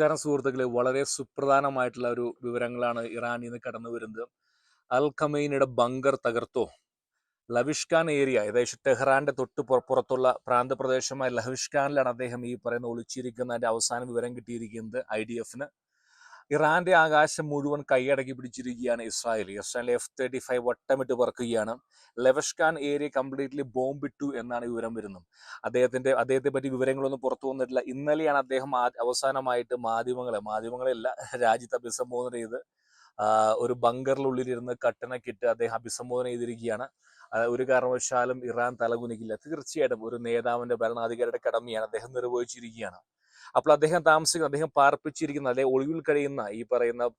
നമസ്കാരം സുഹൃത്തുക്കളെ. വളരെ സുപ്രധാനമായിട്ടുള്ള ഒരു വിവരങ്ങളാണ് ഇറാനിൽ നിന്ന് കടന്നു വരുന്നത്. അൽ ഖമൈനയുടെ ബങ്കർ തകർത്തോ? ലവിഷ്കാൻ ഏരിയ ഏകദേശം ടെഹ്റാന്റെ തൊട്ട് പുറ- പുറത്തുള്ള പ്രാന്തപ്രദേശമായ ലഹവിഷ്കാനിലാണ് അദ്ദേഹം ഈ പറയുന്ന ഒളിച്ചിരിക്കുന്നതിന്റെ അവസാന വിവരം കിട്ടിയിരിക്കുന്നത് ഐ ഡി എഫിന്. ഇറാന്റെ ആകാശം മുഴുവൻ കൈയടക്കി പിടിച്ചിരിക്കുകയാണ് Israel. Israel F thirty five വട്ടമിട്ട് പറക്കുകയാണ്. ലെവഷ്കാൻ ഏരിയ കംപ്ലീറ്റ്ലി ബോംബിട്ടു എന്നാണ് വിവരം വരുന്നത്. അദ്ദേഹത്തിന്റെ അദ്ദേഹത്തെ പറ്റി വിവരങ്ങളൊന്നും പുറത്തു വന്നിട്ടില്ല. ഇന്നലെയാണ് അദ്ദേഹം അവസാനമായിട്ട് മാധ്യമങ്ങളെ മാധ്യമങ്ങളെല്ല രാജ്യത്ത് അഭിസംബോധന ചെയ്ത് ഒരു ബങ്കറിനുള്ളിലിരുന്ന് കട്ടണക്കിട്ട് അദ്ദേഹം അഭിസംബോധന ചെയ്തിരിക്കുകയാണ്. ഒരു കാരണവശാലും ഇറാൻ തലകുനിക്കില്ല. തീർച്ചയായിട്ടും ഒരു നേതാവിന്റെ ഭരണാധികാരിയുടെ കടമയാണ് അദ്ദേഹം നിർവഹിച്ചിരിക്കുകയാണ്. അപ്പോൾ അദ്ദേഹം താമസിക്കുന്ന അദ്ദേഹം പാർപ്പിച്ചിരിക്കുന്ന അല്ലെ ഒളിവിൽ കഴിയുന്ന ഈ പറയുന്ന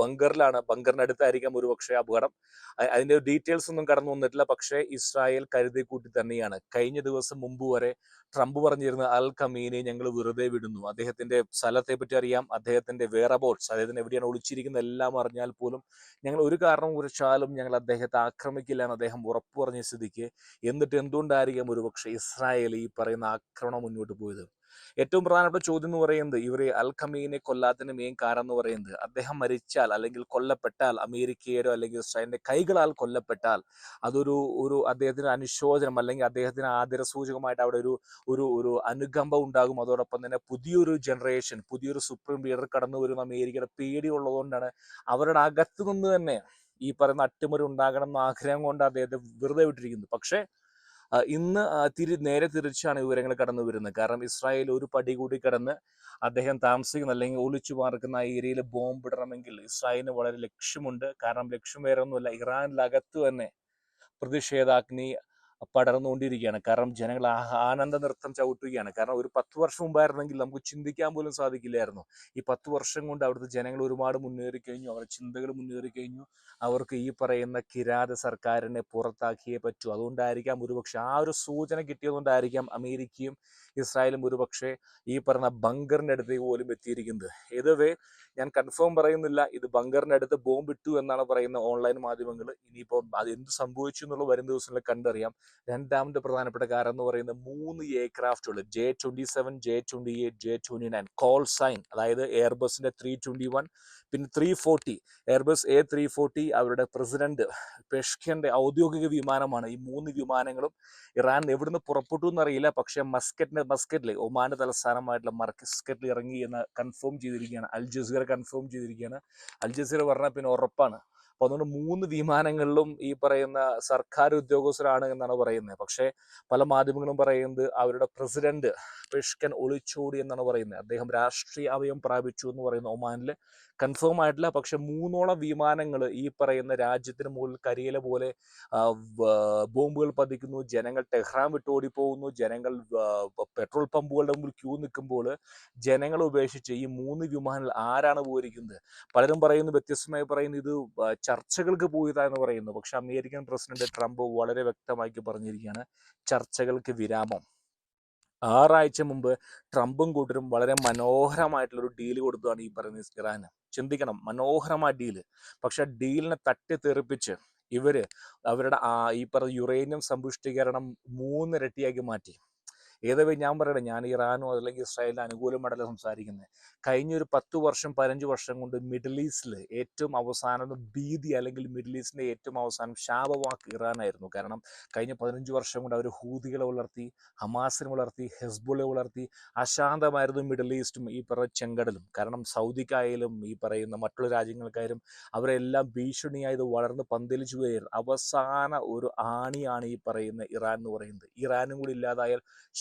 ബങ്കറിലാണ്. ബങ്കറിനടുത്തായിരിക്കാം ഒരുപക്ഷെ അപകടം. അ- അതിന്റെ ഡീറ്റെയിൽസ് ഒന്നും കടന്നു വന്നിട്ടില്ല. പക്ഷേ ഇസ്രായേൽ കരുതി കൂട്ടി തന്നെയാണ്. കഴിഞ്ഞ ദിവസം മുമ്പ് വരെ ട്രംപ് പറഞ്ഞിരുന്ന അൽ കമീനെ ഞങ്ങൾ വെറുതെ വിടുന്നു. അദ്ദേഹത്തിന്റെ സ്ഥലത്തെ പറ്റി അറിയാം. അദ്ദേഹത്തിന്റെ വേറെ ബോട്ട്സ് അദ്ദേഹത്തിന് എവിടെയാണ് ഒളിച്ചിരിക്കുന്നത് എല്ലാം അറിഞ്ഞാൽ പോലും ഞങ്ങൾ ഒരു കാരണം കുറിച്ചാലും ഞങ്ങൾ അദ്ദേഹത്തെ ആക്രമിക്കില്ല എന്ന് അദ്ദേഹം ഉറപ്പു പറഞ്ഞ സ്ഥിതിക്ക്. എന്നിട്ട് എന്തുകൊണ്ടായിരിക്കാം ഒരുപക്ഷെ ഇസ്രായേൽ ഈ പറയുന്ന ആക്രമണം മുന്നോട്ട് പോയത്? ഏറ്റവും പ്രധാനപ്പെട്ട ചോദ്യം എന്ന് പറയുന്നത് ഇവർ അൽ ഖമീനെ കൊല്ലാത്തതിന് മെയിൻ കാരണം എന്ന് പറയുന്നത്. അദ്ദേഹം മരിച്ചാൽ അല്ലെങ്കിൽ കൊല്ലപ്പെട്ടാൽ അമേരിക്കയുടെ അല്ലെങ്കിൽ ഇസ്രായേലിന്റെ കൈകളാൽ കൊല്ലപ്പെട്ടാൽ അതൊരു ഒരു അദ്ദേഹത്തിന് അനുശോചനം അല്ലെങ്കിൽ അദ്ദേഹത്തിന് ആദര സൂചകമായിട്ട് അവിടെ ഒരു ഒരു ഒരു അനുകമ്പ ഉണ്ടാകും. അതോടൊപ്പം തന്നെ പുതിയൊരു ജനറേഷൻ പുതിയൊരു സുപ്രീം ലീഡർ കടന്നു വരുന്ന അമേരിക്കയുടെ പേടി ഉള്ളതുകൊണ്ടാണ് അവരുടെ അകത്തു നിന്ന് തന്നെ ഈ പറയുന്ന അട്ടിമറി ഉണ്ടാകണം എന്ന ആഗ്രഹം കൊണ്ട് അദ്ദേഹത്തെ വെറുതെ വിട്ടിരിക്കുന്നു പക്ഷേ ഇന്ന് തിരി നേരെ തിരിച്ചാണ് വിവരങ്ങൾ കടന്നു വരുന്നത്. കാരണം ഇസ്രായേൽ ഒരു പടി കൂടി കടന്ന് അദ്ദേഹം താമസിക്കുന്ന. അല്ലെങ്കിൽ ഒളിച്ചു പാർക്കുന്ന ആ ഏരിയയിൽ ബോംബ് ഇടണമെങ്കിൽ ഇസ്രായേലിന് വളരെ ലക്ഷ്യമുണ്ട്. കാരണം ലക്ഷ്യം വേറെ ഒന്നുമല്ല ഇറാനിലകത്ത് തന്നെ പ്രതിഷേധാഗ്നി പടർന്നുകൊണ്ടിരിക്കുകയാണ്. കാരണം ജനങ്ങൾ ആനന്ദ നൃത്തം ചവിട്ടുകയാണ്. കാരണം ഒരു പത്ത് വർഷം മുമ്പായിരുന്നെങ്കിൽ നമുക്ക് ചിന്തിക്കാൻ പോലും സാധിക്കില്ലായിരുന്നു. ഈ പത്ത് വർഷം കൊണ്ട് അവിടുത്തെ ജനങ്ങൾ ഒരുപാട് മുന്നേറി കഴിഞ്ഞു. അവരുടെ ചിന്തകൾ മുന്നേറി കഴിഞ്ഞു. അവർക്ക് ഈ പറയുന്ന കിരാത സർക്കാരിനെ പുറത്താക്കിയേ പറ്റൂ. അതുകൊണ്ടായിരിക്കാം ഒരുപക്ഷെ ആ ഒരു സൂചന കിട്ടിയതുകൊണ്ടായിരിക്കാം അമേരിക്കയും ഇസ്രായേലും ഒരുപക്ഷെ ഈ പറഞ്ഞ ബങ്കറിന്റെ അടുത്തേക്ക് പോലും എത്തിയിരിക്കുന്നത്. ഏതവേ ഞാൻ കൺഫേം പറയുന്നില്ല. ഇത് ബങ്കറിന്റെ അടുത്ത് ബോംബിട്ടു എന്നാണ് പറയുന്ന ഓൺലൈൻ മാധ്യമങ്ങൾ. ഇനിയിപ്പോൾ അത് എന്ത് സംഭവിച്ചു എന്നുള്ള വരും ദിവസങ്ങളിൽ കണ്ടറിയാം. രണ്ടാമത്തെ പ്രധാനപ്പെട്ട കാരണം എന്ന് പറയുന്നത് മൂന്ന് എയർക്രാഫ്റ്റുകൾ J twenty seven J twenty eight J twenty nine call sign അതായത് എയർബസിന്റെ ത്രീ ട്വന്റി വൺ പിന്നെ three forty Airbus A three forty അവരുടെ പ്രസിഡന്റ് പെഷ്കന്റെ ഔദ്യോഗിക വിമാനമാണ്. ഈ മൂന്ന് വിമാനങ്ങളും ഇറാൻ എവിടുന്ന് പുറപ്പെട്ടു എന്നറിയില്ല. പക്ഷേ മസ്കറ്റിന്റെ മസ്കറ്റിലെ ഒമാന്റെ തലസ്ഥാനമായിട്ടുള്ള മസ്കറ്റിൽ ഇറങ്ങി എന്ന് കൺഫേം ചെയ്തിരിക്കുകയാണ്. അൽ ജസീറ കൺഫേം ചെയ്തിരിക്കുകയാണ്. അൽ ജസീറ പറഞ്ഞാൽ പിന്നെ ഉറപ്പാണ്. അപ്പൊ അതുകൊണ്ട് മൂന്ന് വിമാനങ്ങളിലും ഈ പറയുന്ന സർക്കാർ ഉദ്യോഗസ്ഥരാണ് എന്നാണ് പറയുന്നത്. പക്ഷേ പല മാധ്യമങ്ങളും പറയുന്നത് അവരുടെ പ്രസിഡന്റ് പെഷ്കൻ ഒളിച്ചോടി എന്നാണ് പറയുന്നത്. അദ്ദേഹം രാഷ്ട്രീയ അവയം പ്രാപിച്ചു എന്ന് പറയുന്ന ഒമാനിൽ കൺഫേം ആയിട്ടില്ല. പക്ഷെ മൂന്നോളം വിമാനങ്ങൾ ഈ പറയുന്ന രാജ്യത്തിന് മുകളിൽ കരിയില പോലെ ബോംബുകൾ പതിക്കുന്നു. ജനങ്ങൾ ടെഹ്റാൻ വിട്ട് ഓടിപ്പോകുന്നു. ജനങ്ങൾ പെട്രോൾ പമ്പുകളുടെ മുമ്പിൽ ക്യൂ നിൽക്കുമ്പോൾ ജനങ്ങളെ ഉപേക്ഷിച്ച് ഈ മൂന്ന് വിമാനങ്ങൾ ആരാണ് പോയിരിക്കുന്നത് പലരും പറയുന്നു വ്യത്യസ്തമായി പറയുന്നത് ഇത് ചർച്ചകൾക്ക് പോയതാ എന്ന് പറയുന്നു. പക്ഷെ അമേരിക്കൻ പ്രസിഡന്റ് ട്രംപ് വളരെ വ്യക്തമാക്കി പറഞ്ഞിരിക്കുകയാണ് ചർച്ചകൾക്ക് വിരാമം. ആറാഴ്ച മുമ്പ് ട്രംപും കൂട്ടരും വളരെ മനോഹരമായിട്ടുള്ള ഒരു ഡീൽ കൊടുത്തതാണ് ഈ പറയുന്ന ഇറാന്. ചിന്തിക്കണം മനോഹരമായ ഡീൽ. പക്ഷെ ഡീലിനെ തട്ടി തട്ടിത്തെറിപ്പിച്ച് ഇവർ അവരുടെ ഈ പറഞ്ഞ യുറേനിയം സമ്പുഷ്ടീകരണം മൂന്നിരട്ടിയാക്കി മാറ്റി. ഏതവേ ഞാൻ പറയട്ടെ ഞാൻ ഇറാനോ അല്ലെങ്കിൽ ഇസ്രായേലിന് അനുകൂലമായിട്ടല്ല സംസാരിക്കുന്നത് കഴിഞ്ഞ ഒരു പത്ത് വർഷം പതിനഞ്ച് വർഷം കൊണ്ട് മിഡിൽ ഈസ്റ്റിൽ ഏറ്റവും അവസാനം ഭീതി അല്ലെങ്കിൽ മിഡിൽ ഈസ്റ്റിന്റെ ഏറ്റവും അവസാനം ശാപവാക്ക് ഇറാനായിരുന്നു. കാരണം കഴിഞ്ഞ പതിനഞ്ച് വർഷം കൊണ്ട് അവർ ഹൂതികളെ വളർത്തി ഹമാസിനെ വളർത്തി ഹെസ്ബുളെ വളർത്തി അശാന്തമായിരുന്നു മിഡിൽ ഈസ്റ്റും ഈ പറയുന്ന ചെങ്കടലും. കാരണം സൗദിക്കായാലും ഈ പറയുന്ന മറ്റുള്ള രാജ്യങ്ങൾക്കായാലും അവരെല്ലാം ഭീഷണിയായത് വളർന്ന് പന്തലിച്ചു വരികയായിരുന്നു അവസാന ഒരു ആണിയാണ് ഈ പറയുന്ന ഇറാൻ എന്ന് പറയുന്നത്. ഇറാനും കൂടി ഇല്ലാതായാൽ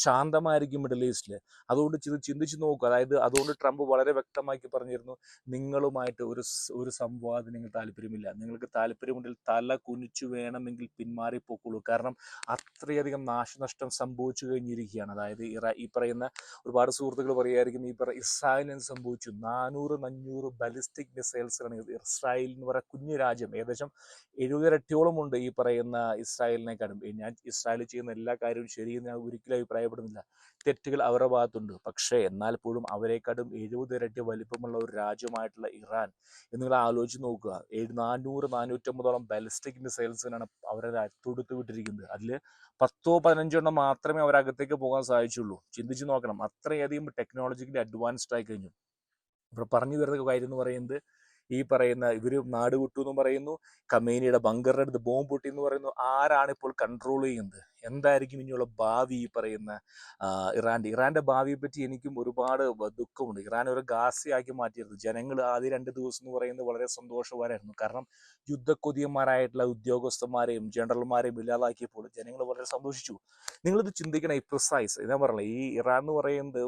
ശാന്തമായിരിക്കും മിഡിൽ ഈസ്റ്റിൽ അതുകൊണ്ട് ഇത് ചിന്തിച്ചു നോക്കുക അതായത് അതുകൊണ്ട് ട്രംപ് വളരെ വ്യക്തമാക്കി പറഞ്ഞിരുന്നു നിങ്ങളുമായിട്ട് ഒരു ഒരു സംവാദം നിങ്ങൾ താല്പര്യമില്ല. നിങ്ങൾക്ക് താല്പര്യമുണ്ടെങ്കിൽ തല കുനിച്ചു വേണമെങ്കിൽ പിന്മാറിപ്പോക്കുള്ളൂ കാരണം അത്രയധികം നാശനഷ്ടം സംഭവിച്ചു കഴിഞ്ഞിരിക്കുകയാണ്. അതായത് ഇറ ഈ പറയുന്ന ഒരുപാട് സുഹൃത്തുക്കൾ പറയുമായിരിക്കും ഈ പറയുന്ന ഇസ്രായേലിന് സംഭവിച്ചു? നാനൂറ് നഞ്ഞൂറ് ബലിസ്റ്റിക് മിസൈൽസാണ് ഇസ്രായേൽ എന്ന് പറയുന്ന കുഞ്ഞു രാജ്യം. ഏകദേശം എഴുപതിരട്ടിയോളം ഉണ്ട് ഈ പറയുന്ന ഇസ്രായേലിനെക്കാളും ഞാൻ ഇസ്രായേൽ ചെയ്യുന്ന എല്ലാ കാര്യവും ശരിയെന്ന് ഞാൻ ഒരിക്കലും അഭിപ്രായപ്പെടുന്നില്ല തെറ്റുകൾ അവരുടെ ഭാഗത്തുണ്ട്. പക്ഷേ എന്നാൽ പോലും അവരെക്കാളും എഴുപത് ഇരട്ടി വലിപ്പമുള്ള ഒരു രാജ്യമായിട്ടുള്ള ഇറാൻ നിങ്ങൾ ആലോചിച്ച് നോക്കുക. ഏഴ് നാനൂറ് നാനൂറ്റമ്പതോളം ബാലിസ്റ്റിക് മിസൈൽസിനാണ് അവരെ തൊടുത്തു വിട്ടിരിക്കുന്നത്. അതിൽ പത്തോ പതിനഞ്ചോ എണ്ണം മാത്രമേ അവരകത്തേക്ക് പോകാൻ സാധിച്ചുള്ളൂ. ചിന്തിച്ച് നോക്കണം. അത്രയധികം ടെക്നോളജിക്കലി അഡ്വാൻസ്ഡ് ആയി കഴിഞ്ഞു. ഇപ്പോൾ പറഞ്ഞു വരുന്ന കാര്യം എന്ന് പറയുന്നത് ഈ പറയുന്ന ഇവർ നാട് വിട്ടു എന്ന് പറയുന്നു. കമേനിയുടെ ബങ്കറിന്റെ അടുത്ത് ബോംബ് പൊട്ടി എന്ന് പറയുന്നു. ആരാണ് ഇപ്പോൾ കൺട്രോൾ ചെയ്യുന്നത്? എന്തായിരിക്കും ഇനിയുള്ള ഭാവി ഈ പറയുന്ന ഇറാന്റെ ഇറാന്റെ? ഭാവിയെ പറ്റി എനിക്കും ഒരുപാട് ദുഃഖമുണ്ട്. ഇറാൻ ഒരു ഗാസിയാക്കി മാറ്റിയത് ജനങ്ങൾ ആദ്യ രണ്ട് ദിവസം എന്ന് പറയുന്നത് വളരെ സന്തോഷവാനായിരുന്നു കാരണം യുദ്ധക്കൊതിയന്മാരായിട്ടുള്ള ഉദ്യോഗസ്ഥന്മാരെയും ജനറൽമാരെയും ഇല്ലാതാക്കിയപ്പോൾ ജനങ്ങൾ വളരെ സന്തോഷിച്ചു. നിങ്ങളിത് ചിന്തിക്കണം ഈ പ്രിസൈസ് ഞാൻ പറഞ്ഞില്ല ഈ ഇറാൻ എന്ന് പറയുന്നത്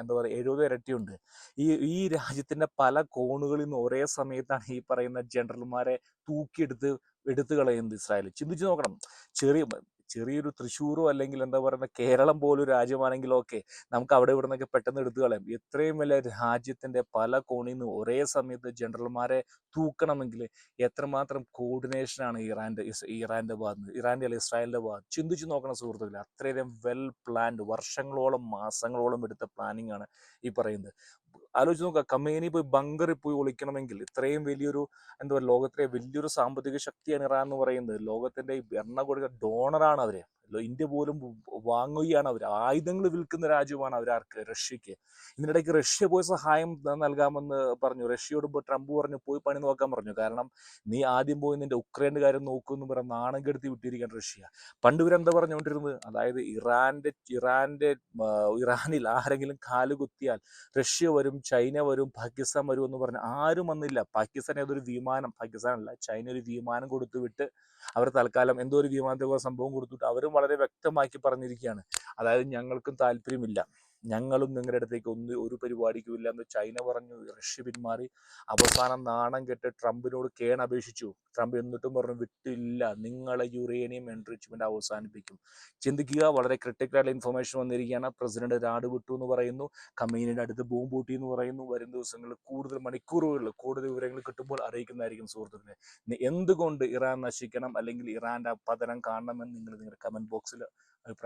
എന്താ പറയുക എഴുപത് ഇരട്ടിയുണ്ട്. ഈ ഈ രാജ്യത്തിന്റെ പല കോണുകളിൽ നിന്ന് ഒരേ സമയത്താണ് ഈ പറയുന്ന ജനറൽമാരെ തൂക്കിയെടുത്ത് എടുത്തു കളയുന്നത് ഇസ്രായേൽ. ചിന്തിച്ചു നോക്കണം. ചെറിയ ചെറിയൊരു തൃശ്ശൂരോ അല്ലെങ്കിൽ എന്താ പറയുക കേരളം പോലൊരു രാജ്യമാണെങ്കിലോ ഒക്കെ നമുക്ക് അവിടെ ഇവിടെ നിന്നൊക്കെ പെട്ടെന്ന് എടുത്തു കളയാം. എത്രയും വലിയ രാജ്യത്തിന്റെ പല കോണിൽ നിന്ന് ഒരേ സമയത്ത് ജനറൽമാരെ തൂക്കണമെങ്കിൽ എത്രമാത്രം കോർഡിനേഷനാണ് ഇറാന്റെ ഇസ് ഇറാന്റെ ഭാഗത്ത് നിന്ന് ഇറാന്റെ അല്ല ഇസ്രായേലിന്റെ ഭാഗത്ത് ചിന്തിച്ചു നോക്കണം സുഹൃത്തുക്കളെ. അത്രയധികം വെൽ പ്ലാൻഡ് വർഷങ്ങളോളം മാസങ്ങളോളം എടുത്ത പ്ലാനിങ് ആണ് ഈ പറയുന്നത്. ആലോചിച്ച് നോക്കുക കമേനി പോയി ബങ്കറിൽ പോയി ഒളിക്കണമെങ്കിൽ ഇത്രയും വലിയൊരു എന്താ പറയുക ലോകത്തിലെ വലിയൊരു സാമ്പത്തിക ശക്തിയാണ് ഇറാൻ എന്ന് പറയുന്നത്. ലോകത്തിന്റെ ഈ കൊടുക്കുന്ന ഡോണറാണ് അവർ. ഇന്ത്യ പോലും വാങ്ങുകയാണ് അവർ ആയുധങ്ങൾ വിൽക്കുന്ന രാജ്യമാണ് അവരാർക്ക് റഷ്യക്ക്. ഇതിനിടയ്ക്ക് റഷ്യ പോയി സഹായം നൽകാമെന്ന് പറഞ്ഞു. റഷ്യയോട് ട്രംപ് പറഞ്ഞു പോയി പണി നോക്കാൻ പറഞ്ഞു. കാരണം നീ ആദ്യം പോയി നിന്റെ ഉക്രൈന്റെ കാര്യം നോക്കുമെന്ന് പറഞ്ഞ നാണം കെടുത്തി വിട്ടിരിക്കുകയാണ് റഷ്യ. പണ്ട് ഇവരെന്താ പറഞ്ഞുകൊണ്ടിരുന്നത്? അതായത് ഇറാന്റെ ഇറാന്റെ ഇറാനിൽ ആരെങ്കിലും കാൽ കുത്തിയാൽ റഷ്യ വരും ചൈന വരും പാകിസ്ഥാൻ വരും എന്ന് പറഞ്ഞ് ആരും വന്നില്ല. പാകിസ്ഥാൻ ഏതൊരു വിമാനം പാകിസ്ഥാനല്ല ചൈന ഒരു വിമാനം കൊടുത്തു വിട്ട് അവർ തൽക്കാലം എന്തോ ഒരു വിമാനത്തെ സംഭവം കൊടുത്തിട്ട് അവരും വളരെ വ്യക്തമാക്കി പറഞ്ഞിരിക്കുകയാണ്. അതായത് ഞങ്ങൾക്കും താല്പര്യമില്ല. ഞങ്ങളും നിങ്ങളുടെ അടുത്തേക്ക് ഒന്ന് ഒരു പരിപാടിക്കും ഇല്ല എന്ന് ചൈന പറഞ്ഞു റഷ്യ പിന്മാറി. അവസാനം നാണം കെട്ട് ട്രംപിനോട് കേൺ അപേക്ഷിച്ചു ട്രംപ് എന്നിട്ടും പറഞ്ഞു വിട്ടില്ല നിങ്ങളെ യുറേനിയം എൻറിച്ച്മെന്റ് അവസാനിപ്പിക്കും. ചിന്തിക്കുക വളരെ ക്രിട്ടിക്കലായിട്ടുള്ള ഇൻഫർമേഷൻ വന്നിരിക്കുകയാണ്. പ്രസിഡന്റ് നാട് വിട്ടു എന്ന് പറയുന്നു. കമ്പനിയുടെ അടുത്ത് ബോംബ് പൂട്ടി എന്ന് പറയുന്നു. വരും ദിവസങ്ങളിൽ കൂടുതൽ മണിക്കൂറുകളിൽ കൂടുതൽ വിവരങ്ങൾ കിട്ടുമ്പോൾ അറിയിക്കുന്നതായിരിക്കും സുഹൃത്തുക്കളെ. എന്തുകൊണ്ട് ഇറാൻ നശിക്കണം? അല്ലെങ്കിൽ ഇറാന്റെ പതനം കാണണമെന്ന് നിങ്ങൾ നിങ്ങളുടെ കമന്റ് ബോക്സിൽ അഭിപ്രായം